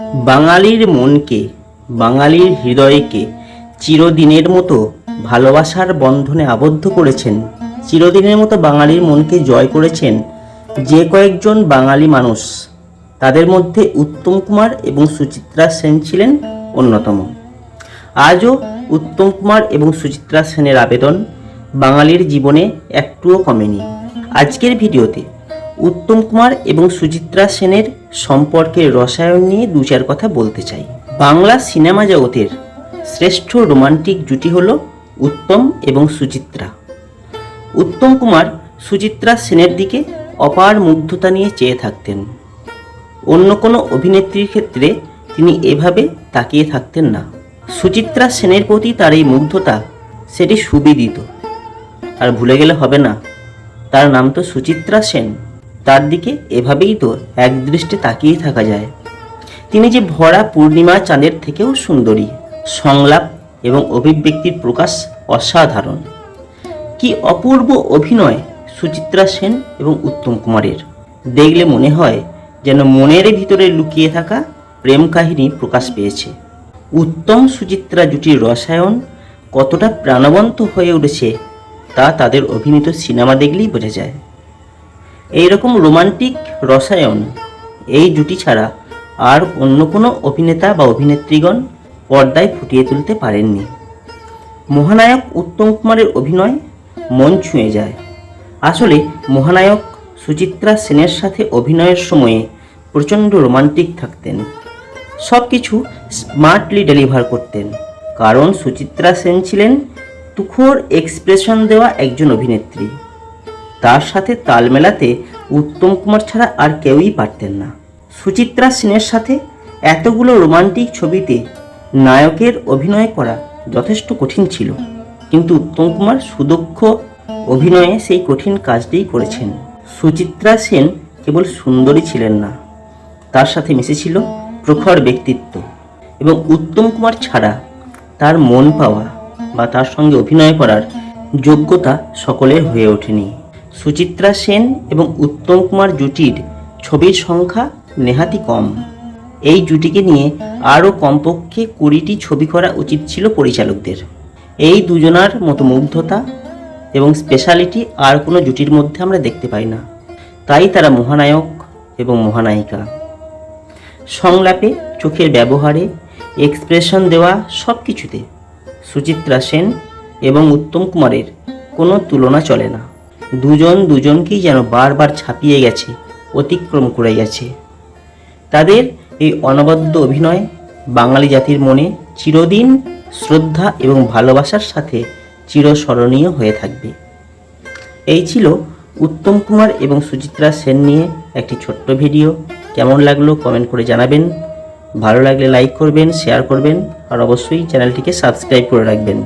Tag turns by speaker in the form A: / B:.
A: বাঙালির মনকে, বাঙালির হৃদয়কে চিরদিনের মতো ভালোবাসার বন্ধনে আবদ্ধ করেছেন। চিরদিনের মতো বাঙালির মনকে জয় করেছেন যে কয়েকজন বাঙালি মানুষ। তাদের মধ্যে উত্তম কুমার এবং সুচিত্রা সেন ছিলেন অন্যতম। আজও উত্তম কুমার এবং সুচিত্রা সেনের আবেদন বাঙালির জীবনে একটুও কমেনি। আজকের ভিডিওতে উত্তম কুমার এবং সুচিত্রা সেনের সম্পর্কের রসায়ন নিয়ে দু চার কথা বলতে চাই। বাংলা সিনেমা জগতের শ্রেষ্ঠ রোমান্টিক জুটি হল উত্তম এবং সুচিত্রা। উত্তম কুমার সুচিত্রা সেনের দিকে অপার মুগ্ধতা নিয়ে চেয়ে থাকতেন। অন্য কোনো অভিনেত্রীর ক্ষেত্রে তিনি এভাবে তাকিয়ে থাকতেন না। সুচিত্রা সেনের প্রতি তার এই মুগ্ধতা সেটি সুবিদিত। আর ভুলে গেলে হবে না। তার নাম তো সুচিত্রা সেন। তার দিকে এভাবেই তো একদৃষ্টে তাকিয়ে থাকা যায়। তিনি যে ভরা পূর্ণিমা চাঁদের থেকেও সুন্দরী, সংলাপ এবং অভিব্যক্তির প্রকাশ অসাধারণ। কি অপূর্ব অভিনয় সুচিত্রা সেন এবং উত্তম কুমারের। দেখলে মনে হয় যেন মনের ভিতরে লুকিয়ে থাকা প্রেম কাহিনী প্রকাশ পেয়েছে। উত্তম সুচিত্রা জুটির রসায়ন কতটা প্রাণবন্ত হয়ে উঠেছে তা তাদের অভিনীত সিনেমা দেখলেই বোঝা যায়। এই রকম রোমান্টিক রসায়ন, এই জুটি ছাড়া আর অন্য কোনো অভিনেতা বা অভিনেত্রীগণ পর্দায় ফুটিয়ে তুলতে পারেননি। মহানায়ক উত্তম কুমারের অভিনয় মন ছুঁয়ে যায়। আসলে মহানায়ক সুচিত্রা সেনের সাথে অভিনয়ের সময়ে প্রচণ্ড রোমান্টিক থাকতেন। সব কিছু স্মার্টলি ডেলিভার করতেন। কারণ সুচিত্রা সেন ছিলেন তুখোর এক্সপ্রেশন দেওয়া একজন অভিনেত্রী। তার সাথে তাল মেলাতে উত্তম কুমার ছাড়া আর কেউই পারতেন না। সুচিত্রা সেনের সাথে এতগুলো রোমান্টিক ছবিতে নায়কের অভিনয় করা যথেষ্ট কঠিন ছিল। কিন্তু উত্তম কুমার সুদক্ষ অভিনয়ে সেই কঠিন কাজটিই করেছেন। সুচিত্রা সেন কেবল সুন্দরী ছিলেন না, তার সাথে মিশেছিল প্রখর ব্যক্তিত্ব এবং উত্তম কুমার ছাড়া তার মন পাওয়া বা তার সঙ্গে অভিনয় করার যোগ্যতা সকলের হয়ে ওঠেনি। সুচিত্রা সেন এবং উত্তম কুমার জুটির ছবির সংখ্যা নেহাতি কম। এই জুটিকে নিয়ে আরও কমপক্ষে কুড়িটি ছবি করা উচিত ছিল পরিচালকদের। এই দুজনার মতো মুগ্ধতা এবং স্পেশালিটি আর কোনো জুটির মধ্যে আমরা দেখতে পাই না। তাই তারা মহানায়ক এবং মহানায়িকা। সংলাপে, চোখের ব্যবহারে এক্সপ্রেশন দেওয়া সব কিছুতে সুচিত্রা সেন এবং উত্তম কুমারের কোনো তুলনা চলে না। দুজন দুজনকেই যেন বারবার ছাপিয়ে গেছে, অতিক্রম করে গেছে। তাদের এই অনবদ্য অভিনয় বাঙালি জাতির মনে চিরদিন শ্রদ্ধা এবং ভালোবাসার সাথে চিরস্মরণীয় হয়ে থাকবে। এই ছিল উত্তম কুমার এবং সুচিত্রা সেন নিয়ে একটি ছোট্ট ভিডিও। কেমন লাগল কমেন্ট করে জানাবেন। ভালো লাগলে লাইক করবেন, শেয়ার করবেন, আর অবশ্যই চ্যানেলটিকে সাবস্ক্রাইব করে রাখবেন।